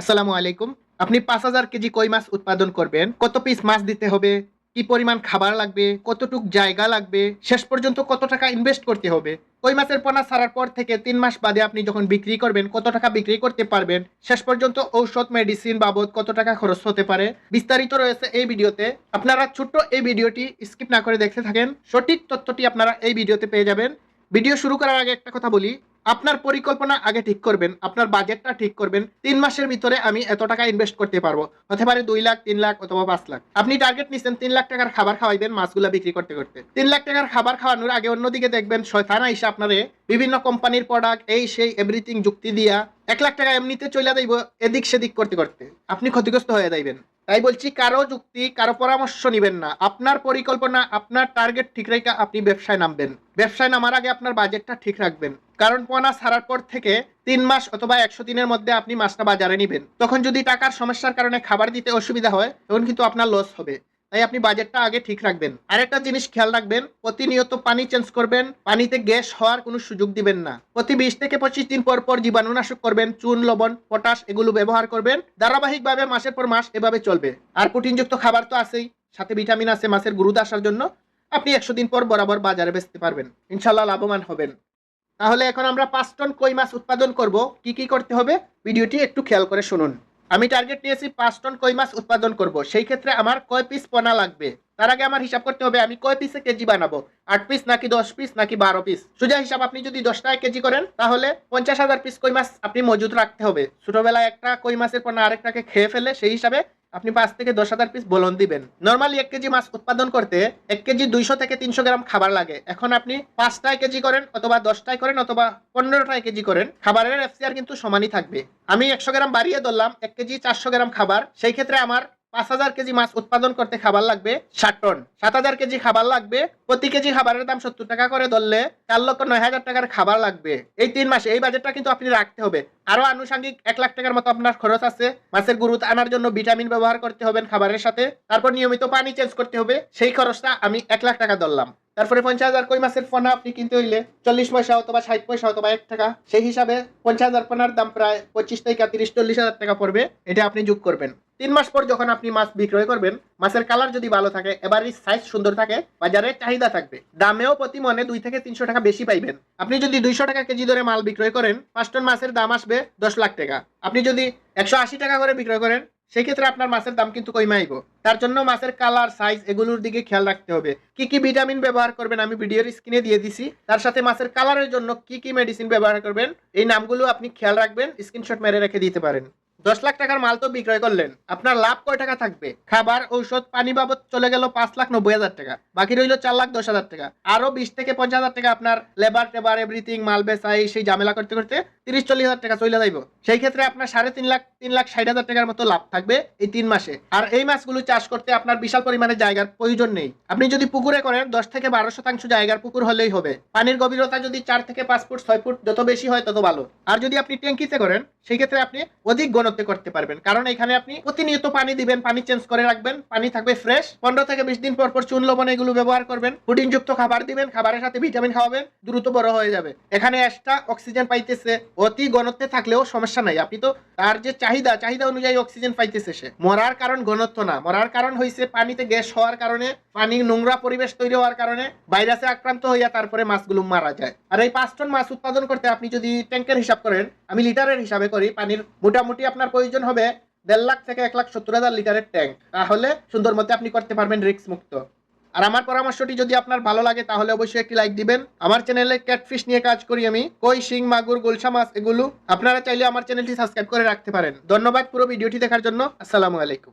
আসসালামু আলাইকুম। আপনি পাঁচ হাজার কেজি কই মাছ উৎপাদন করবেন? কত পিস মাছ দিতে হবে? কি পরিমাণ খাবার লাগবে? কতটুক জায়গা লাগবে? শেষ পর্যন্ত কত টাকা ইনভেস্ট করতে হবে? কই মাছের পোনা ছাড়ার পর থেকে তিন মাস বাদে আপনি যখন বিক্রি করবেন, কত টাকা বিক্রি করতে পারবেন? শেষ পর্যন্ত ঔষধ মেডিসিন বাবদ কত টাকা খরচ হতে পারে? বিস্তারিত রয়েছে এই ভিডিওতে। আপনারা ছোট্ট এই ভিডিওটি স্কিপ না করে দেখতে থাকেন। সঠিক তথ্যটি আপনারা এই ভিডিওতে পেয়ে যাবেন। ভিডিও শুরু করার আগে একটা কথা বলি। আপনার পরিকল্পনা আগে ঠিক করবেন, আপনার বাজেটটা ঠিক করবেন, তিন মাসের ভিতরে আমি এত টাকা ইনভেস্ট করতে পারব। হতে পারে দুই লাখ, তিন লাখ অথবা পাঁচ লাখ। আপনি টার্গেট নিচ্ছেন তিন লাখ টাকার খাবার খাওয়াইবেন মাছগুলা বিক্রি করতে করতে। তিন লাখ টাকার খাবার খাওয়ানোর আগে অন্যদিকে দেখবেন শয়তানা এসে আপনারে বিভিন্ন কোম্পানির প্রোডাক্ট এই সেই এভরিথিং যুক্তি দিয়া এক লাখ টাকা এমনিতে চলে যাইব এদিক সেদিক করতে করতে। আপনি ক্ষতিগ্রস্ত হয়ে যাইবেন। তাই বলছি, কারও যুক্তি, কারও পরামর্শ নিবেন না। আপনার পরিকল্পনা, আপনার টার্গেট ঠিক রেখে আপনি ব্যবসায় নামবেন। ব্যবসায় নামার আগে আপনার বাজেটটা ঠিক রাখবেন। কারণ পোনা ছাড়ার পর থেকে তিন মাস অথবা একশো দিনের মধ্যে আপনি মাছটা বাজারে নিবেন। তখন যদি টাকার সমস্যার কারণে খাবার দিতে অসুবিধা হয়, তখন কিন্তু আপনার লস হবে। তাই আপনি বাজেটটা আগে ঠিক রাখবেন। আরেকটা জিনিস খেয়াল রাখবেন, প্রতিনিয়ত পানি চেঞ্জ করবেন, পানিতে গ্যাস হওয়ার কোনো সুযোগ দিবেন না। প্রতি বিশ থেকে পঁচিশ দিন পর পর জীবাণুনাশক করবেন, চুন, লবণ পটাশ এগুলো ব্যবহার করবেন। ধারাবাহিকভাবে মাসের পর মাস এভাবে চলবে। আর প্রোটিনযুক্ত খাবার তো আছেই, সাথে ভিটামিন আছে মাছের গুরুদ আসার জন্য। আপনি একশো দিন পর বরাবর বাজারে বেচতে পারবেন। ইনশাল্লাহ লাভবান হবেন। তাহলে এখন আমরা পাঁচ টন কই মাছ উৎপাদন করব? কি কি করতে হবে? ভিডিওটি একটু খেয়াল করে শুনুন। আমি টার্গেট নিয়েছি পাঁচ টন কই মাছ উৎপাদন করব। সেই ক্ষেত্রে আমার কয় পিস পোনা লাগবে? তার আগে আমার হিসাব করতে হবে, আমি কয় পিসে কেজি বানাবো? আট পিস নাকি দশ পিস নাকি বারো পিস সোজা হিসাব আপনি যদি দশ টাকা কেজি করেন, তাহলে পঞ্চাশ হাজার পিস কই মাছ আপনি মজুদ রাখতে হবে। ছোটবেলায় একটা কই মাছের পোনা আরেকটাকে খেয়ে ফেলে, সেই হিসাবে আপনি পাঁচ থেকে দশ হাজার পিস বলন দিবেন। নর্মালি এক কেজি মাছ উৎপাদন করতে এক কেজি দুইশো থেকে তিনশো গ্রাম খাবার লাগে। এখন আপনি পাঁচটায় কেজি করেন অথবা দশটায় করেন অথবা পনেরোটায় কেজি করেন, খাবারের এফসিআর কিন্তু সমানই থাকবে। আমি একশো গ্রাম বাড়িয়ে ধরলাম, এক কেজি চারশো গ্রাম খাবার। সেই ক্ষেত্রে আমার পাঁচ হাজার কেজি মাছ উৎপাদন করতে খাবার লাগবে। ষাট টন। সাত হাজার কেজি খাবার লাগবে। প্রতি কেজি খাবারের দাম সত্তর টাকা করে ধরলে চার লক্ষ নয় হাজার টাকার খাবার লাগবে। এই তিন মাসে এই বাজেটটা কিন্তু আপনি রাখতে হবে। আরও আনুষঙ্গিক এক লাখ টাকার মতো আপনার খরচ আছে। মাছের গুরুত্ব আনার জন্য ভিটামিন ব্যবহার করতে হবে খাবারের সাথে। তারপর নিয়মিত পানি চেঞ্জ করতে হবে। সেই খরচটা আমি এক লাখ টাকা ধরলাম। তারপরে পঞ্চাশ হাজার কই মাছের ফোনা আপনি কিনতে হইলে চল্লিশ পয়সা অথবা ষাট পয়সা অথবা এক টাকা। সেই হিসাবে পঞ্চাশ হাজার ফোনার দাম প্রায় পঁচিশ থেকে তিরিশ চল্লিশ হাজার টাকা পড়বে। এটা আপনি যোগ করবেন। তিন মাস পর যখন আপনি মাছ বিক্রয় করবেন, মাছের কালার যদি ভালো থাকে এবারই সাইজ সুন্দর থাকে, বাজারে চাহিদা থাকবে। দামেও প্রতি মনে দুই থেকে তিনশো টাকা বেশি পাইবেন। আপনি যদি দুইশো টাকা কেজি ধরে মাল বিক্রয় করেন, পাঁচ টন মাছের দাম আসবে দশ লাখ টাকা। আপনি যদি একশো আশি টাকা করে বিক্রয় করেন, সেক্ষেত্রে আপনার মাছের দাম কিন্তু কমে আইব তার জন্য মাছের কালার সাইজ এগুলোর দিকে খেয়াল রাখতে হবে। কি কি ভিটামিন ব্যবহার করবেন আমি ভিডিওর স্ক্রিনে দিয়ে দিছি। তার সাথে মাছের কালারের জন্য কি কি মেডিসিন ব্যবহার করবেন, এই নামগুলো আপনি খেয়াল রাখবেন স্ক্রিনশট মেরে রেখে দিতে পারেন। দশ লাখ টাকার মাল তো বিক্রয় করলেন। আপনার লাভ কয় টাকা থাকবে? খাবার, ঔষধ, পানি বাবদ চলে গেল পাঁচ লাখ নব্বই হাজার টাকা। বাকি রইল চার লাখ দশ হাজার টাকা। আরও বিশ থেকে পঞ্চাশ হাজার টাকা আপনার লেবার টেবার এভরিথিং মাল বেচা এই সেই ঝামেলা করতে করতে তিরিশ চল্লিশ হাজার টাকা চলে যাইব। সেই ক্ষেত্রে আপনার সাড়ে তিন লাখ তিন লাখ ষাট হাজার টাকার মতো লাভ থাকবে এই তিন মাসে। আর এই মাছগুলো চাষ করতে আপনার বিশাল পরিমাণে জায়গার প্রয়োজন নেই। আপনি যদি পুকুরে করেন, দশ থেকে বারো শতাংশ জায়গার পুকুর হলেই হবে। পানির গভীরতা যদি চার থেকে পাঁচ ফুট, ছয় ফুট, যত বেশি হয় তত ভালো। আর যদি আপনি ট্যাঙ্কিতে করেন, সেই ক্ষেত্রে আপনি অধিক ঘনত্বে করতে পারবেন। কারণ এখানে আপনি প্রতিনিয়ত পানি দিবেন, পানি চেঞ্জ করে রাখবেন, পানি থাকবে ফ্রেশ পনেরো থেকে বিশ দিন পর পর চুন লবণ এগুলো ব্যবহার করবেন। প্রোটিনযুক্ত খাবার দিবেন, খাবারের সাথে ভিটামিন খাওয়াবেন, দ্রুত বড় হয়ে যাবে। এখানে এক্সট্রা অক্সিজেন পাইতেছে। অতি ঘনত্বে থাকলেও সমস্যা নাই। আপনি তো তার যে চাহিদা চাহিদা অনুযায়ী অক্সিজেন পাইতেছে সে। মরার কারণ ঘনত্ব না। মরার কারণ হয়েছে পানিতে গ্যাস হওয়ার কারণে, পানি নোংরা পরিবেশ তৈরি হওয়ার কারণে ভাইরাসে আক্রান্ত হইয়া তারপরে মাছগুলো মারা যায়। আর এই পাঁচ টন মাছ উৎপাদন করতে আপনি যদি ট্যাঙ্কের হিসাব করেন, আমি লিটারের হিসাবে করি, পানির মোটামুটি আপনার প্রয়োজন হবে দেড় লাখ থেকে এক লাখ সত্তর হাজার লিটারের ট্যাঙ্ক তাহলে সুন্দর মতে আপনি করতে পারবেন রিক্স মুক্ত। আর আমার পরামর্শটি যদি আপনার ভালো লাগে, তাহলে অবশ্যই একটি লাইক দিবেন। আমার চ্যানেলে ক্যাটফিশ নিয়ে কাজ করি আমি। কই, শিং, মাগুর গোলসা মাছ, এগুলো। আপনারা চাইলে আমার চ্যানেলটি সাবস্ক্রাইব করে রাখতে পারেন। ধন্যবাদ পুরো ভিডিওটি দেখার জন্য। আসসালামু আলাইকুম।